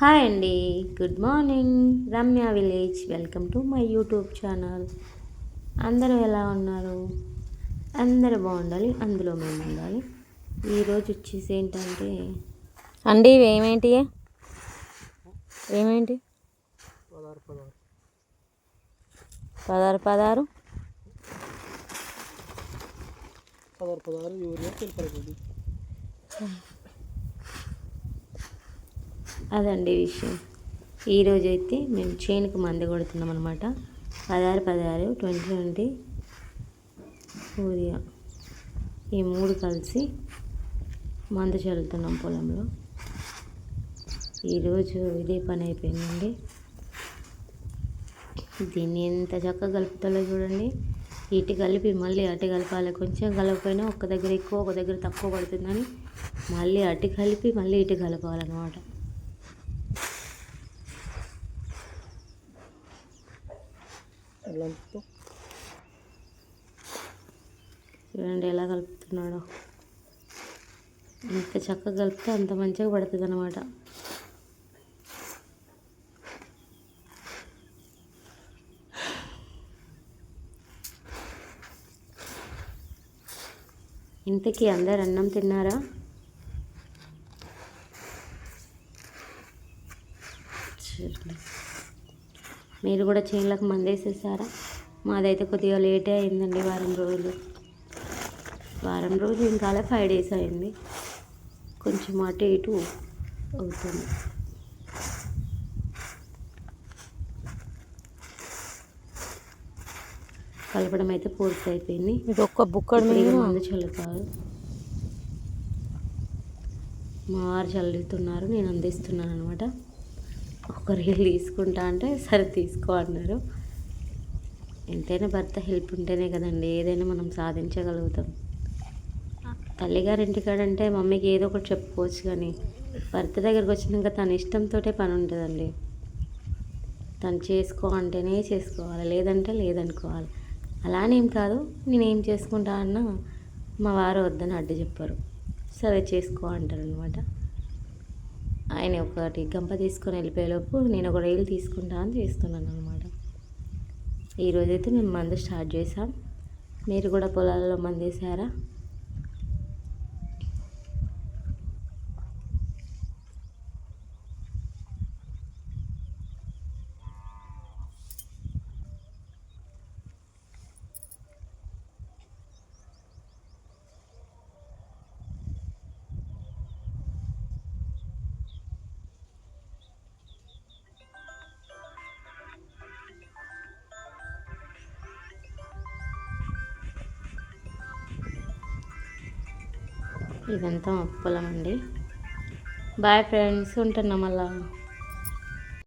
Hi అండి. Good morning. Ramya village. Welcome to my YouTube channel. అందరూ ఎలా ఉన్నారు? అందరూ బాగుండాలి. అందులో మేము ఉండాలి ఈరోజు వచ్చేసి ఏంటంటే అండి ఇవి ఏమేంటి? ఏమేంటి పదహారు. పదహారు పదహారు. పదహారు అదండి విషయం. ఈరోజు అయితే మేము చేనుకు మంది కొడుతున్నాం అనమాట పదహారు పదహారు ట్వంటీ ట్వంటీ ఊరియా. ఈ మూడు కలిసి మందు చల్లుతున్నాం పొలంలో. ఈరోజు ఇదే పని అయిపోయిందండి. దీన్ని ఎంత చక్కగా కలుపుతాలో చూడండి. ఇటు కలిపి మళ్ళీ అటు కలపాలి. కొంచెం కలపకపోయినా ఒక దగ్గర ఎక్కువ ఒక దగ్గర తక్కువ పడుతుందని మళ్ళీ అటు కలిపి మళ్ళీ ఇటు కలపాలన్నమాట. కలుపుతూ చూడండి ఎలా కలుపుతున్నాడో. ఎంత చక్కగా కలిపితే అంత మంచిగా పడుతుంది అనమాట ఇంతకీ అందరు అన్నం తిన్నారా? చూడండి. మీరు కూడా చేనులకు మందేసేసారా? మాదైతే కొద్దిగా లేటే అయిందండి వారం రోజులు. వారం రోజులు ఇంకా ఫైవ్ డేస్ అయింది. కొంచెం అటు ఇటు అవుతుంది. కలపడం అయితే పూర్తి అయిపోయింది ఇది ఒక్క బుక్కడు మందు చల్లుతారు. మా వారు చల్లుతున్నారు నేను అందిస్తున్నాను అనమాట. ఒక రీల్ తీసుకుంటా అంటే సరే తీసుకో అన్నారు. ఎంతైనా భర్త హెల్ప్ ఉంటేనే కదండి ఏదైనా మనం సాధించగలుగుతాం. తల్లిగారి ఇంటికాడంటే మమ్మీకి ఏదో ఒకటి చెప్పుకోవచ్చు కానీ భర్త దగ్గరికి వచ్చినాక తన ఇష్టంతో పని ఉంటుందండి. తను చేసుకో అంటేనే చేసుకోవాలి లేదంటే లేదనుకోవాలి. అలానేం కాదు నేనేం చేసుకుంటా అన్నా మా వారు వద్దని అడ్డు చెప్పారు. సరే చేసుకో అంటారు అనమాట ఆయన ఒకటి గంప తీసుకొని వెళ్ళిపోయేలోపు నేను ఒక రైలు తీసుకుంటా అని చేస్తున్నాను అనమాట ఈరోజైతే మేము మందు స్టార్ట్ చేసాం మీరు కూడా పొలాలలో మందు ఇదంతా మా పొలం అండి. బాయ్ ఫ్రెండ్స్ ఉంటున్నాం మళ్ళా.